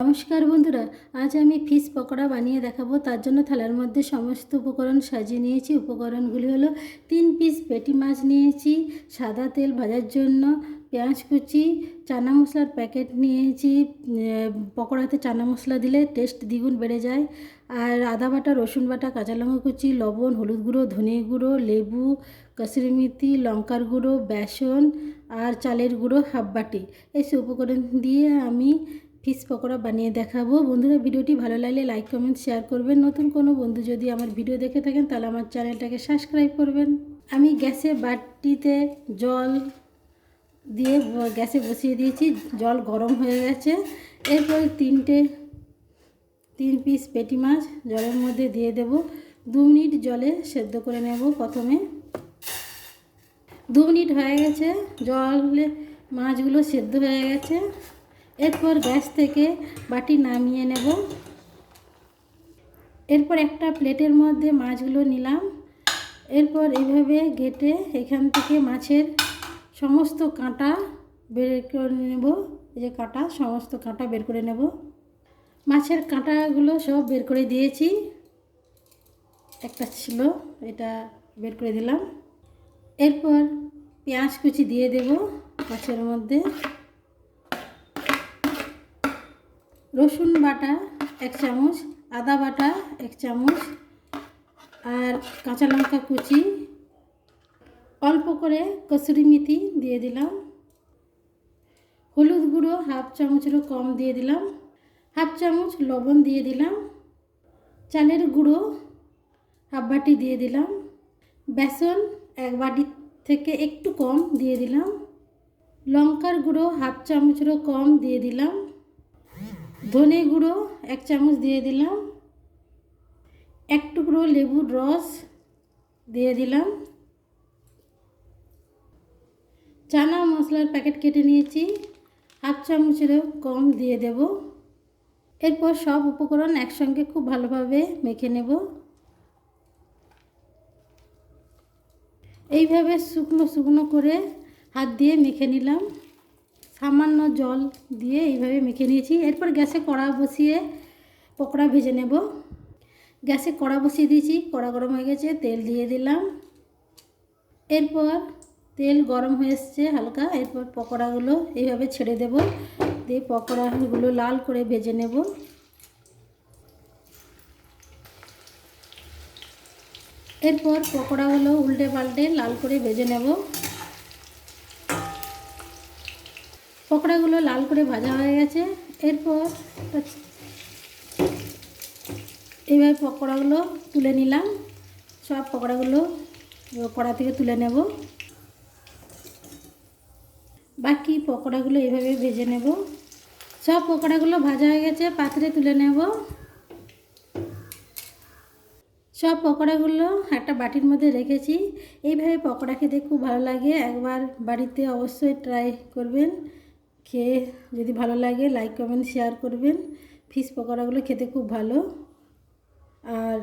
নমস্কার বন্ধুরা, আজ আমি ফিশ পকোড়া বানিয়ে দেখাবো। তার জন্য থালার মধ্যে সমস্ত উপকরণ সাজিয়ে নিয়েছি। উপকরণগুলি হলো তিন পিস পেটি মাছ নিয়েছি, সাদা তেল ভাজার জন্য পেঁয়াজ কুচি, চানা মশলার প্যাকেট নিয়েছি। পকোড়াতে চানা মশলা দিলে টেস্ট দ্বিগুণ বেড়ে যায়। আর আদা বাটা, রসুন বাটা, কাঁচা লঙ্কা কুচি, লবণ, হলুদ গুঁড়ো, ধনে গুঁড়ো, লেবু কসুরি মেথি, লঙ্কার গুঁড়ো, বেসন, আর চালের গুঁড়ো হাফ বাটি। এই উপকরণ দিয়ে আমি ফিশ পকোড়া বানিয়ে দেখাবো। বন্ধুরা, ভিডিওটি ভালো লাগলে লাইক কমেন্ট শেয়ার করবেন। নতুন কোনো বন্ধু যদি আমার ভিডিও দেখে থাকেন, তাহলে আমার চ্যানেলটাকে সাবস্ক্রাইব করবেন। আমি গ্যাসে বাটিতে জল দিয়ে গ্যাসে বসিয়ে দিয়েছি। জল গরম হয়ে গেছে। এরপর তিনটে, তিন পিস পেটি মাছ জলের মধ্যে দিয়ে দেব। দু মিনিট জলে সেদ্ধ করে নেব প্রথমে। দু মিনিট হয়ে গেছে। জলে মাছগুলো সেদ্ধ হয়ে গেছে। এরপর গ্যাস থেকে বাটি নামিয়ে নেব। এরপর একটা প্লেটের মধ্যে মাছগুলো নিলাম। এরপর এইভাবে ঘেটে এখান থেকে মাছের সমস্ত কাঁটা বের করে নেব। যে কাঁটা, সমস্ত কাঁটা বের করে নেব। মাছের কাঁটাগুলো সব বের করে দিয়েছি। একটা ছিল, এটা বের করে দিলাম। এরপর পেঁয়াজ কুচি দিয়ে দেব মাছের মধ্যে। রসুন বাটা এক চামচ, আদা বাটা এক চামচ আর কাঁচা লঙ্কা কুচি। অল্প করে কসুরি মেথি দিয়ে দিলাম। হলুদ গুঁড়ো হাফ চামচেরও কম দিয়ে দিলাম। হাফ চামচ লবণ দিয়ে দিলাম। চালের গুঁড়ো হাফ বাটি দিয়ে দিলাম। বেসন এক বাটি থেকে একটু কম দিয়ে দিলাম। লঙ্কার গুঁড়ো হাফ চামচেরও কম দিয়ে দিলাম। ধনে গুঁড়ো এক চামচ দিয়ে দিলাম। এক টুকরো লেবুর রস দিয়ে দিলাম। চানা মশলার প্যাকেট কেটে নিয়েছি। হাফ চামচেরও কম দিয়ে দেব। এরপর সব উপকরণ একসঙ্গে খুব ভালোভাবে মেখে নেব। এইভাবে শুকনো শুকনো করে হাত দিয়ে মেখে নিলাম। সামান্য জল দিয়ে এইভাবে মেখে নিয়েছি। এরপর গ্যাসে কড়া বসিয়ে পকোড়া ভেজে নেব। গ্যাসে কড়া বসিয়ে দিয়েছি, কড়া গরম হয়ে গেছে, তেল দিয়ে দিলাম। এরপর তেল গরম হয়ে এসছে হালকা, এরপর পকোড়াগুলো এইভাবে ছেড়ে দেব। দিয়ে পকোড়াগুলো লাল করে ভেজে নেব। এরপর পকোড়াগুলো উল্টে পাল্টে লাল করে ভেজে নেব। পকোড়াগুলো লাল করে ভাজা হয়ে গেছে। এরপর এইভাবে পকোড়াগুলো তুলে নিলাম। সব পকোড়াগুলো কড়া থেকে তুলে নেব। বাকি পকোড়াগুলো এইভাবে ভেজে নেব। সব পকোড়াগুলো ভাজা হয়ে গেছে, পাত্রে তুলে নেব। সব পকোড়াগুলো একটা বাটির মধ্যে রেখেছি। এইভাবে পকোড়া খেতে খুব ভালো লাগে। একবার বাড়িতে অবশ্যই ট্রাই করবেন। খেয়ে যদি ভালো লাগে লাইক কমেন্ট শেয়ার করবেন। ফিশ পকোড়াগুলো খেতে খুব ভালো। আর